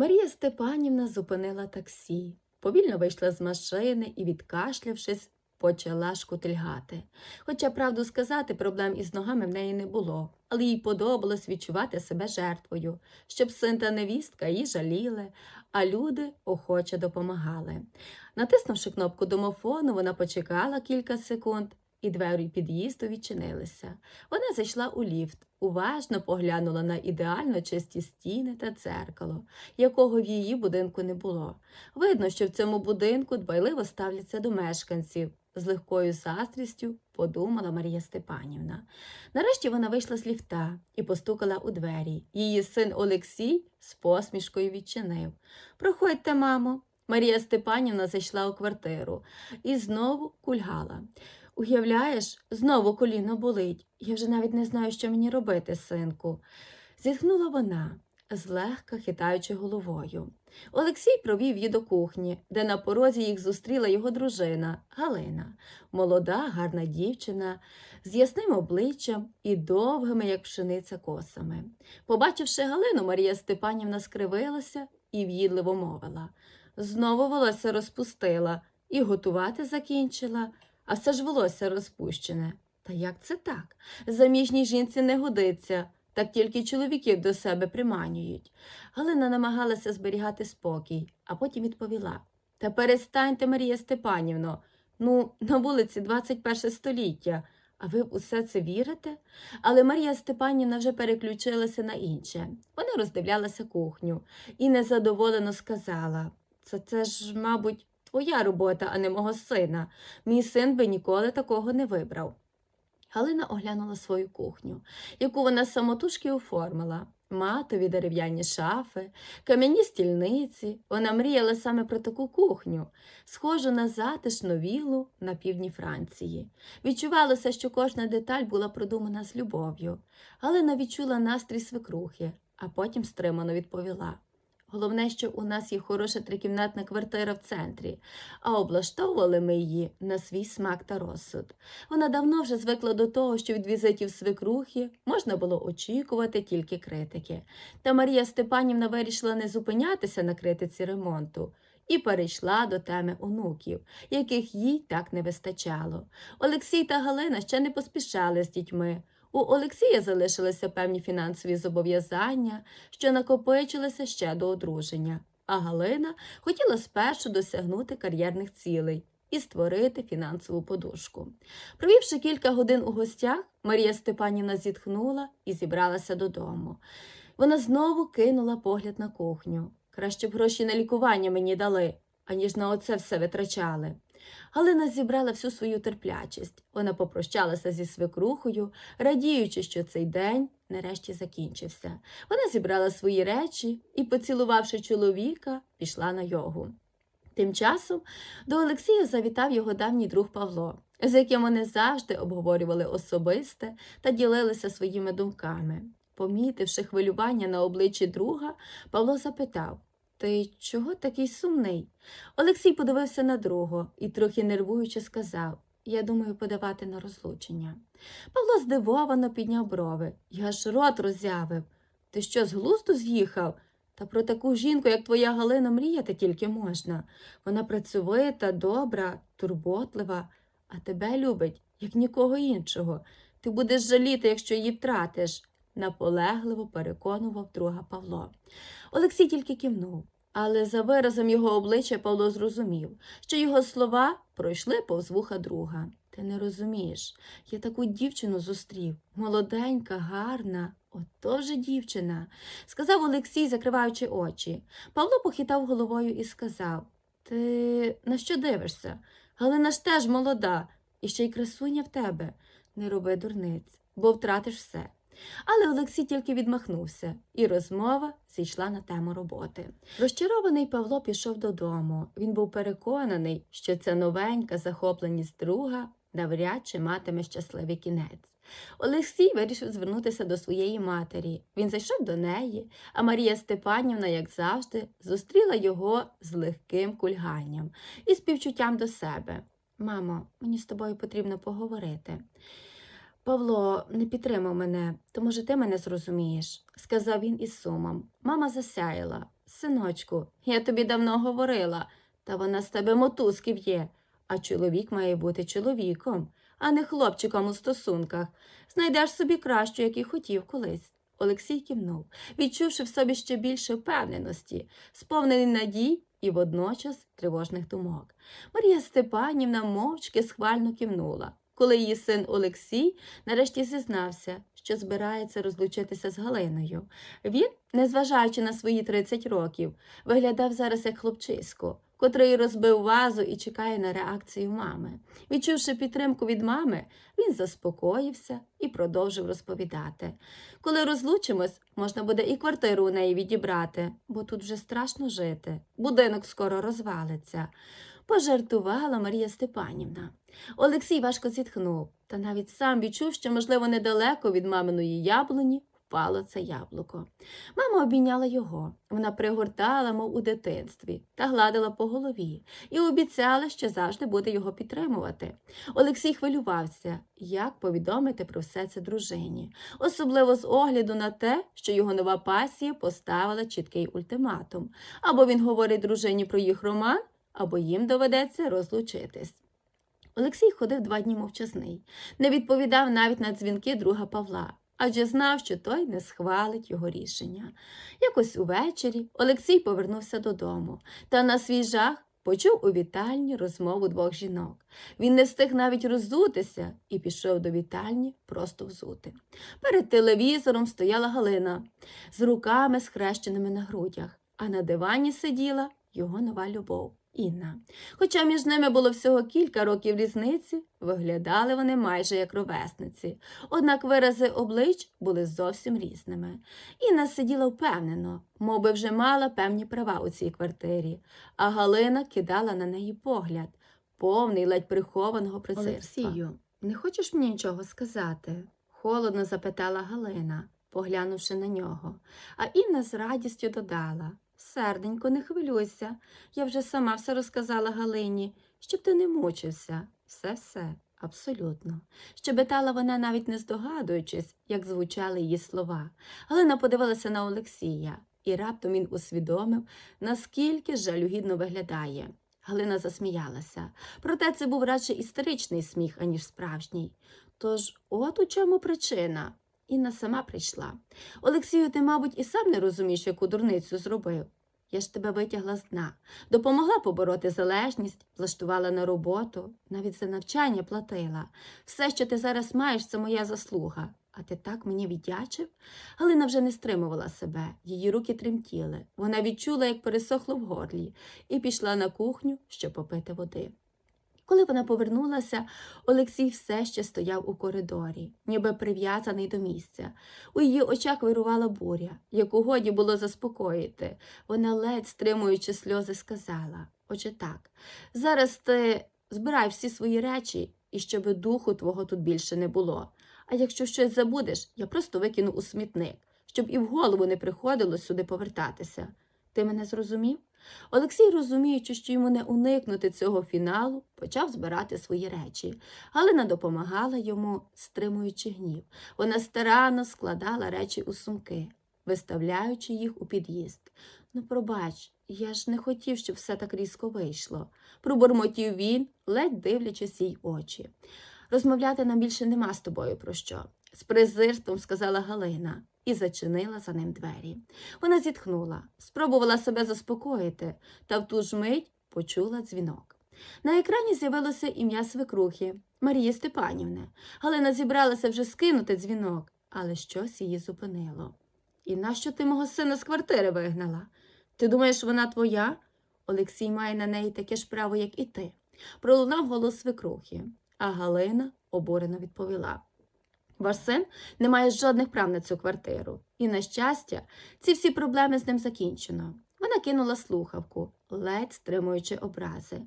Марія Степанівна зупинила таксі, повільно вийшла з машини і, відкашлявшись, почала шкутильгати. Хоча, правду сказати, проблем із ногами в неї не було, але їй подобалось відчувати себе жертвою, щоб син та невістка її жаліли, а люди охоче допомагали. Натиснувши кнопку домофону, вона почекала кілька секунд, і двері під'їзду відчинилися. Вона зайшла у ліфт, уважно поглянула на ідеально чисті стіни та дзеркало, якого в її будинку не було. Видно, що в цьому будинку дбайливо ставляться до мешканців. З легкою заздрістю подумала Марія Степанівна. Нарешті вона вийшла з ліфта і постукала у двері. Її син Олексій з посмішкою відчинив. Проходьте, мамо. Марія Степанівна зайшла у квартиру і знову кульгала. Уявляєш, знову коліно болить. Я вже навіть не знаю, що мені робити, синку. Зітхнула вона, злегка хитаючи головою. Олексій провів її до кухні, де на порозі їх зустріла його дружина Галина, молода, гарна дівчина з ясним обличчям і довгими, як пшениця, косами. Побачивши Галину, Марія Степанівна скривилася і в'їдливо мовила. Знову волосся розпустила і готувати закінчила, а все ж волосся розпущене. Та як це так? Заміжній жінці не годиться, так тільки чоловіків до себе приманюють. Галина намагалася зберігати спокій, а потім відповіла Та перестаньте, Марія Степанівно. Ну, на вулиці 21 століття. А ви усе це вірите? Але Марія Степанівна вже переключилася на інше. Вона роздивлялася кухню і незадоволено сказала це, це ж, мабуть, твоя робота, а не мого сина. Мій син би ніколи такого не вибрав. Галина оглянула свою кухню, яку вона самотужки оформила. Матові дерев'яні шафи, кам'яні стільниці. Вона мріяла саме про таку кухню, схожу на затишну віллу на півдні Франції. Відчувалося, що кожна деталь була продумана з любов'ю. Галина відчула настрій свекрухи, а потім стримано відповіла. Головне, що у нас є хороша трикімнатна квартира в центрі, а облаштовували ми її на свій смак та розсуд. Вона давно вже звикла до того, що від візитів свекрухи можна було очікувати тільки критики. Та Марія Степанівна вирішила не зупинятися на критиці ремонту і перейшла до теми онуків, яких їй так не вистачало. Олексій та Галина ще не поспішали з дітьми. У Олексія залишилися певні фінансові зобов'язання, що накопичилися ще до одруження, а Галина хотіла спершу досягнути кар'єрних цілей і створити фінансову подушку. Провівши кілька годин у гостях, Марія Степанівна зітхнула і зібралася додому. Вона знову кинула погляд на кухню. Краще б гроші на лікування мені дали, аніж на оце все витрачали. Галина зібрала всю свою терплячість. Вона попрощалася зі свекрухою, радіючи, що цей день нарешті закінчився. Вона зібрала свої речі і, поцілувавши чоловіка, пішла на йогу. Тим часом до Олексія завітав його давній друг Павло, з яким вони завжди обговорювали особисте та ділилися своїми думками. Помітивши хвилювання на обличчі друга, Павло запитав Ти чого такий сумний? Олексій подивився на другого і, трохи нервуючи, сказав Я думаю подавати на розлучення. Павло здивовано підняв брови. Я ж рот роззявив. Ти що, з глузду з'їхав? Та про таку жінку, як твоя Галина, мріяти тільки можна. Вона працьовита, добра, турботлива, а тебе любить, як нікого іншого. Ти будеш жаліти, якщо її втратиш, наполегливо переконував друга Павло. Олексій тільки кивнув, але за виразом його обличчя Павло зрозумів, що його слова пройшли повз вуха друга. Ти не розумієш, я таку дівчину зустрів, молоденька, гарна, ото вже дівчина, сказав Олексій, закриваючи очі. Павло похитав головою і сказав Ти на що дивишся? Галина ж теж молода, і ще й красуня в тебе. Не роби дурниць, бо втратиш все. Але Олексій тільки відмахнувся, і розмова зійшла на тему роботи. Розчарований Павло пішов додому. Він був переконаний, що ця новенька захопленість друга навряд чи матиме щасливий кінець. Олексій вирішив звернутися до своєї матері. Він зайшов до неї, а Марія Степанівна, як завжди, зустріла його з легким кульганням і співчуттям до себе. Мамо, мені з тобою потрібно поговорити. Павло не підтримав мене, то, може, ти мене зрозумієш, сказав він із сумом. Мама засяяла. Синочку, я тобі давно говорила, та вона з тебе мотузки б'є, а чоловік має бути чоловіком, а не хлопчиком у стосунках. Знайдеш собі кращу, як і хотів колись. Олексій кивнув, відчувши в собі ще більше впевненості, сповнений надій і водночас тривожних думок. Марія Степанівна мовчки схвально кивнула, коли її син Олексій нарешті зізнався, що збирається розлучитися з Галиною. Він, незважаючи на свої 30 років, виглядав зараз як хлопчисько, котрий розбив вазу і чекає на реакцію мами. Відчувши підтримку від мами, він заспокоївся і продовжив розповідати. Коли розлучимось, можна буде і квартиру у неї відібрати, бо тут вже страшно жити. Будинок скоро розвалиться. Пожартувала Марія Степанівна. Олексій важко зітхнув, та навіть сам відчув, що, можливо, недалеко від маминої яблуні впало це яблуко. Мама обійняла його. Вона пригортала, мов у дитинстві, та гладила по голові і обіцяла, що завжди буде його підтримувати. Олексій хвилювався, як повідомити про все це дружині, особливо з огляду на те, що його нова пасія поставила чіткий ультиматум. Або він говорить дружині про їх роман, або їм доведеться розлучитись. Олексій ходив два дні мовчазний, не відповідав навіть на дзвінки друга Павла, адже знав, що той не схвалить його рішення. Якось увечері Олексій повернувся додому та на свій жах почув у вітальні розмову двох жінок. Він не встиг навіть роззутися і пішов до вітальні просто взути. Перед телевізором стояла Галина з руками схрещеними на грудях, а на дивані сиділа його нова любов. Інна. Хоча між ними було всього кілька років різниці, виглядали вони майже як ровесниці, однак вирази облич були зовсім різними. Інна сиділа впевнено, мов би вже мала певні права у цій квартирі, а Галина кидала на неї погляд, повний ледь прихованого презирства. Олексію, не хочеш мені нічого сказати? холодно запитала Галина, поглянувши на нього, а Інна з радістю додала. Серденько, не хвилюйся. Я вже сама все розказала Галині, щоб ти не мучився. Все-все, абсолютно. Щебетала вона, навіть не здогадуючись, як звучали її слова. Галина подивилася на Олексія, і раптом він усвідомив, наскільки жалюгідно виглядає. Галина засміялася, проте це був радше істеричний сміх, аніж справжній. Тож, от у чому причина. Інна сама прийшла. Олексію, ти, мабуть, і сам не розумієш, яку дурницю зробив. Я ж тебе витягла з дна, допомогла побороти залежність, влаштувала на роботу, навіть за навчання платила. Все, що ти зараз маєш, це моя заслуга. А ти так мені віддячив? Галина вже не стримувала себе, її руки тремтіли. Вона відчула, як пересохло в горлі, і пішла на кухню, щоб попити води. Коли вона повернулася, Олексій все ще стояв у коридорі, ніби прив'язаний до місця. У її очах вирувала буря, яку годі було заспокоїти. Вона, ледь стримуючи сльози, сказала Отже так, зараз ти збирай всі свої речі, і щоб духу твого тут більше не було. А якщо щось забудеш, я просто викину у смітник, щоб і в голову не приходило сюди повертатися. Ти мене зрозумів? Олексій, розуміючи, що йому не уникнути цього фіналу, почав збирати свої речі. Галина допомагала йому, стримуючи гнів. Вона старанно складала речі у сумки, виставляючи їх у під'їзд. Ну, пробач, я ж не хотів, щоб все так різко вийшло. Пробурмотів він, ледь дивлячись їй очі. Розмовляти нам більше нема з тобою про що. З презирством сказала Галина і зачинила за ним двері. Вона зітхнула, спробувала себе заспокоїти, та в ту ж мить почула дзвінок. На екрані з'явилося ім'я свекрухи Марії Степанівни. Галина зібралася вже скинути дзвінок, але щось її зупинило. І нащо ти мого сина з квартири вигнала? Ти думаєш, вона твоя? Олексій має на неї таке ж право, як і ти. Пролунав голос свекрухи, а Галина обурено відповіла. Ваш син не має жодних прав на цю квартиру. І, на щастя, ці всі проблеми з ним закінчено. Вона кинула слухавку, ледь стримуючи образи.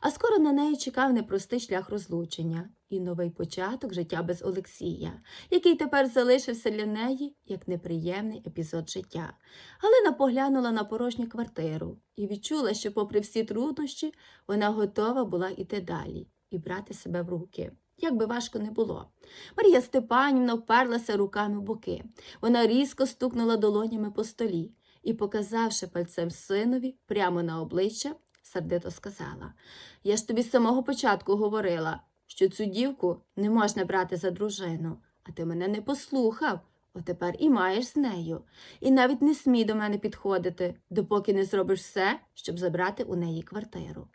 А скоро на неї чекав непростий шлях розлучення і новий початок життя без Олексія, який тепер залишився для неї як неприємний епізод життя. Галина поглянула на порожню квартиру і відчула, що, попри всі труднощі, вона готова була йти далі і брати себе в руки. Як би важко не було. Марія Степанівна вперлася руками в боки. Вона різко стукнула долонями по столі і, показавши пальцем синові прямо на обличчя, сердито сказала: Я ж тобі з самого початку говорила, що цю дівку не можна брати за дружину, а ти мене не послухав. Отепер і маєш з нею. І навіть не смій до мене підходити, допоки не зробиш все, щоб забрати у неї квартиру.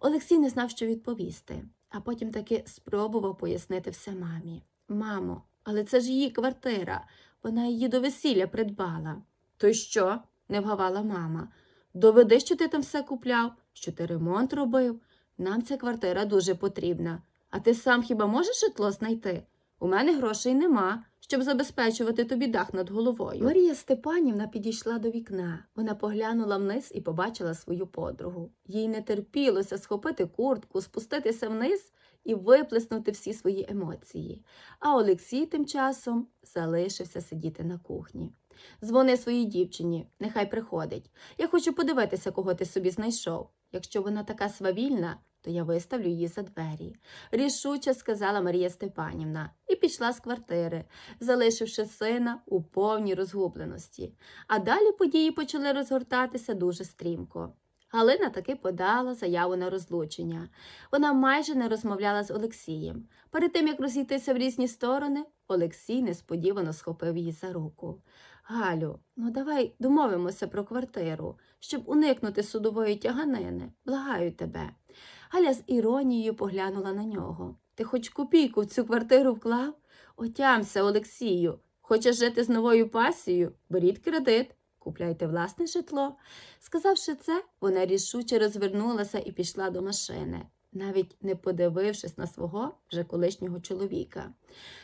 Олексій не знав, що відповісти, а потім таки спробував пояснити все мамі. Мамо, але це ж її квартира, вона її до весілля придбала. То й що? не вгавала мама. Доведи, що ти там все купляв, що ти ремонт робив. Нам ця квартира дуже потрібна. А ти сам хіба можеш житло знайти? У мене грошей нема, щоб забезпечувати тобі дах над головою. Марія Степанівна підійшла до вікна. Вона поглянула вниз і побачила свою подругу. Їй не терпілося схопити куртку, спуститися вниз і виплеснути всі свої емоції. А Олексій тим часом залишився сидіти на кухні. Дзвони своїй дівчині, нехай приходить. Я хочу подивитися, кого ти собі знайшов. Якщо вона така свавільна, то я виставлю її за двері. Рішуче сказала Марія Степанівна і пішла з квартири, залишивши сина у повній розгубленості. А далі події почали розгортатися дуже стрімко. Галина таки подала заяву на розлучення. Вона майже не розмовляла з Олексієм. Перед тим, як розійтися в різні сторони, Олексій несподівано схопив її за руку. Галю, ну давай домовимося про квартиру, щоб уникнути судової тяганини. Благаю тебе. Галя з іронією поглянула на нього. Ти хоч копійку в цю квартиру вклав? Отямся, Олексію. Хочеш жити з новою пасією? Беріть кредит, купляйте власне житло. Сказавши це, вона рішуче розвернулася і пішла до машини, навіть не подивившись на свого вже колишнього чоловіка.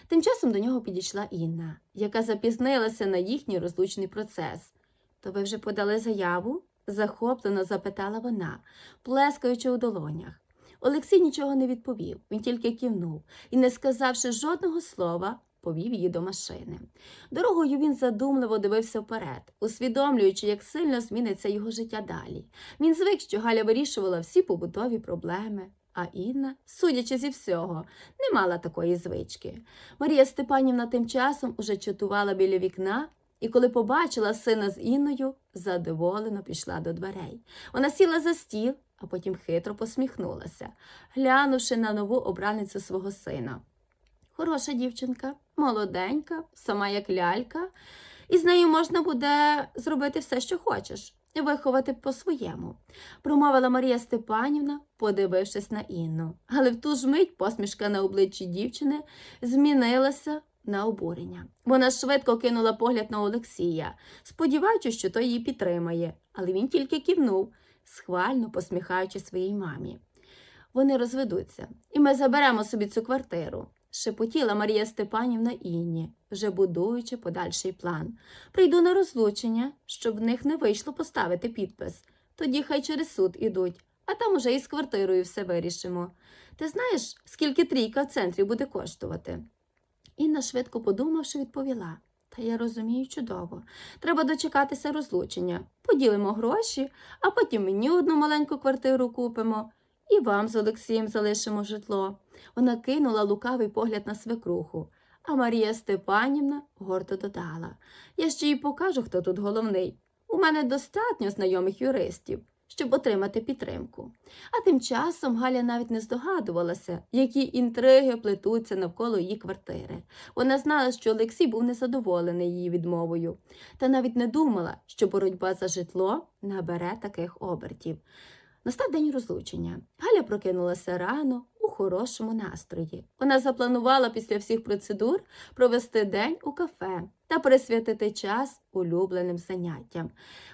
Тим часом до нього підійшла Інна, яка запізнилася на їхній розлучний процес. То ви вже подали заяву? захоплено запитала вона, плескаючи у долонях. Олексій нічого не відповів, він тільки кивнув і, не сказавши жодного слова, повів її до машини. Дорогою він задумливо дивився вперед, усвідомлюючи, як сильно зміниться його життя далі. Він звик, що Галя вирішувала всі побутові проблеми. А Інна, судячи зі всього, не мала такої звички. Марія Степанівна тим часом уже чатувала біля вікна і, коли побачила сина з Інною, задоволено пішла до дверей. Вона сіла за стіл, а потім хитро посміхнулася, глянувши на нову обраницю свого сина. Хороша дівчинка, молоденька, сама як лялька, і з нею можна буде зробити все, що хочеш, і виховати по-своєму, промовила Марія Степанівна, подивившись на Інну. Але в ту ж мить посмішка на обличчі дівчини змінилася на обурення. Вона швидко кинула погляд на Олексія, сподіваючись, що той її підтримає, але він тільки кивнув, схвально посміхаючи своїй мамі. Вони розведуться, і ми заберемо собі цю квартиру, шепотіла Марія Степанівна Інні, вже будуючи подальший план. Прийду на розлучення, щоб в них не вийшло поставити підпис. Тоді хай через суд ідуть, а там уже із квартирою все вирішимо. Ти знаєш, скільки трійка в центрі буде коштувати? Інна, швидко подумавши, відповіла. Та я розумію чудово. Треба дочекатися розлучення. Поділимо гроші, а потім мені одну маленьку квартиру купимо і вам з Олексієм залишимо житло. Вона кинула лукавий погляд на свекруху. А Марія Степанівна гордо додала Я ще й покажу, хто тут головний. У мене достатньо знайомих юристів, щоб отримати підтримку. А тим часом Галя навіть не здогадувалася, які інтриги плетуться навколо її квартири. Вона знала, що Олексій був незадоволений її відмовою, та навіть не думала, що боротьба за житло набере таких обертів. Настав день розлучення. Галя прокинулася рано у хорошому настрої. Вона запланувала після всіх процедур провести день у кафе та присвятити час улюбленим заняттям.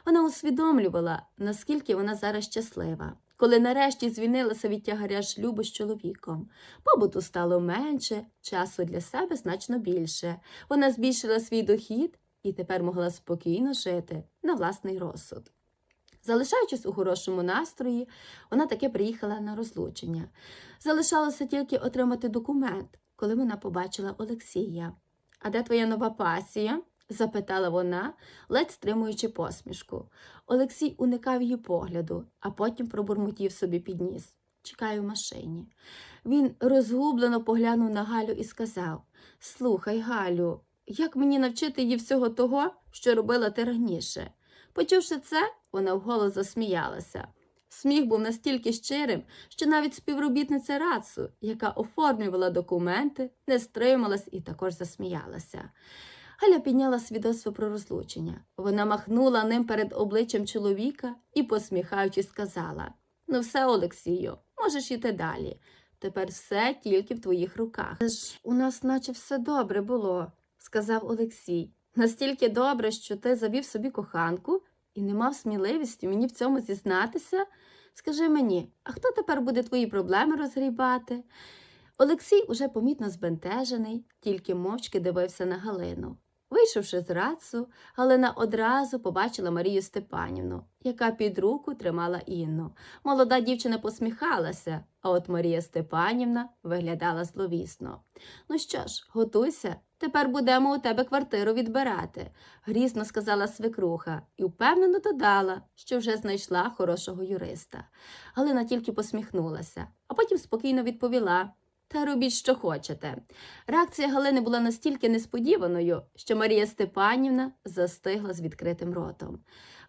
Вона усвідомлювала, наскільки вона зараз щаслива. Коли нарешті звільнилася від тягаря шлюбу з чоловіком, побуту стало менше, часу для себе значно більше. Вона збільшила свій дохід і тепер могла спокійно жити на власний розсуд. Залишаючись у хорошому настрої, вона таки приїхала на розлучення. Залишалося тільки отримати документ, коли вона побачила Олексія. А де твоя нова пасія? запитала вона, ледь стримуючи посмішку. Олексій уникав її погляду, а потім пробурмотів собі під ніс. чекає в машині. Він розгублено поглянув на Галю і сказав Слухай, Галю, як мені навчити її всього того, що робила ти раніше? Почувши це, вона вголос засміялася. Сміх був настільки щирим, що навіть співробітниця Рацу, яка оформлювала документи, не стрималась і також засміялася. Галя підняла свідоцтво про розлучення. Вона махнула ним перед обличчям чоловіка і, посміхаючись, сказала: Ну, все, Олексію, можеш іти далі. Тепер все тільки в твоїх руках. У нас, наче, все добре було, сказав Олексій. Настільки добре, що ти завів собі коханку і не мав сміливості мені в цьому зізнатися. Скажи мені, а хто тепер буде твої проблеми розгрібати? Олексій уже помітно збентежений, тільки мовчки дивився на Галину. Вийшовши з рацу, Галина одразу побачила Марію Степанівну, яка під руку тримала Інну. Молода дівчина посміхалася, а от Марія Степанівна виглядала зловісно. Ну що ж, готуйся, тепер будемо у тебе квартиру відбирати, грізно сказала свекруха і впевнено додала, що вже знайшла хорошого юриста. Галина тільки посміхнулася, а потім спокійно відповіла. Та робіть, що хочете. Реакція Галини була настільки несподіваною, що Марія Степанівна застигла з відкритим ротом.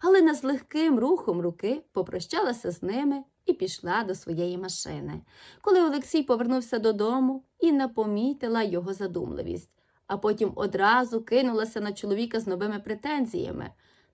Галина з легким рухом руки попрощалася з ними і пішла до своєї машини. Коли Олексій повернувся додому, Інна помітила його задумливість, а потім одразу кинулася на чоловіка з новими претензіями.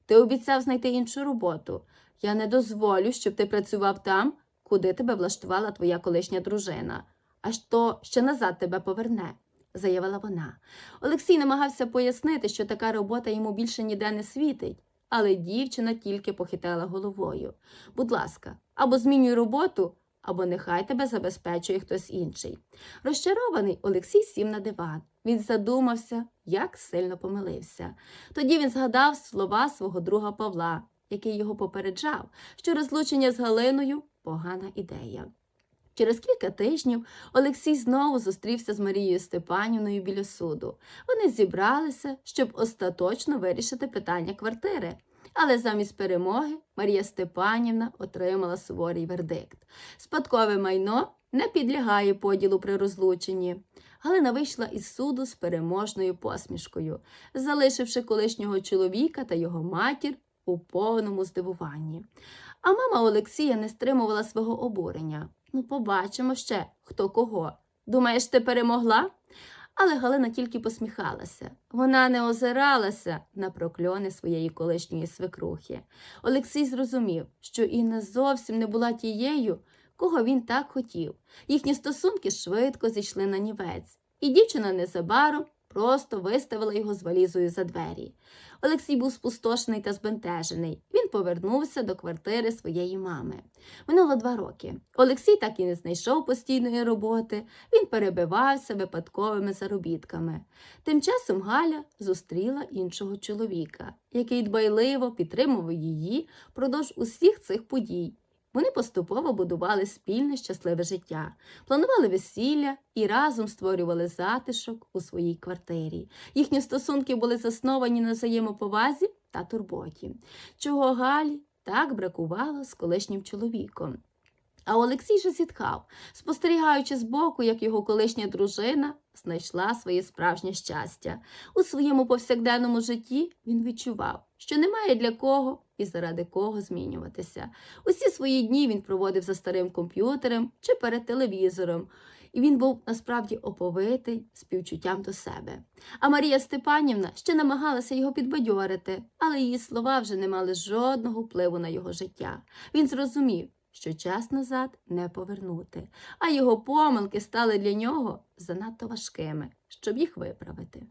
Ти обіцяв знайти іншу роботу. Я не дозволю, щоб ти працював там, куди тебе влаштувала твоя колишня дружина аж то ще назад тебе поверне, заявила вона. Олексій намагався пояснити, що така робота йому більше ніде не світить, але дівчина тільки похитала головою. Будь ласка, або змінюй роботу, або нехай тебе забезпечує хтось інший. Розчарований Олексій сів на диван. Він задумався, як сильно помилився. Тоді він згадав слова свого друга Павла, який його попереджав, що розлучення з Галиною погана ідея. Через кілька тижнів Олексій знову зустрівся з Марією Степанівною біля суду. Вони зібралися, щоб остаточно вирішити питання квартири. Але замість перемоги Марія Степанівна отримала суворий вердикт. Спадкове майно не підлягає поділу при розлученні. Галина вийшла із суду з переможною посмішкою, залишивши колишнього чоловіка та його матір у повному здивуванні. А мама Олексія не стримувала свого обурення. Ну, побачимо ще, хто кого. Думаєш, ти перемогла? Але Галина тільки посміхалася. Вона не озиралася на прокльони своєї колишньої свекрухи. Олексій зрозумів, що Інна зовсім не була тією, кого він так хотів. Їхні стосунки швидко зійшли на нівець, і дівчина незабаром просто виставила його з валізою за двері. Олексій був спустошений та збентежений. Він повернувся до квартири своєї мами. Минуло два роки. Олексій так і не знайшов постійної роботи, він перебивався випадковими заробітками. Тим часом Галя зустріла іншого чоловіка, який дбайливо підтримував її впродовж усіх цих подій. Вони поступово будували спільне щасливе життя, планували весілля і разом створювали затишок у своїй квартирі. Їхні стосунки були засновані на взаємоповазі та турботі, чого Галі так бракувало з колишнім чоловіком. А Олексій же зітхав, спостерігаючи збоку, як його колишня дружина знайшла своє справжнє щастя. У своєму повсякденному житті він відчував, що немає для кого і заради кого змінюватися. Усі свої дні він проводив за старим комп'ютером чи перед телевізором, і він був насправді оповитий співчуттям до себе. А Марія Степанівна ще намагалася його підбадьорити, але її слова вже не мали жодного впливу на його життя. Він зрозумів, що час назад не повернути, а його помилки стали для нього занадто важкими, щоб їх виправити.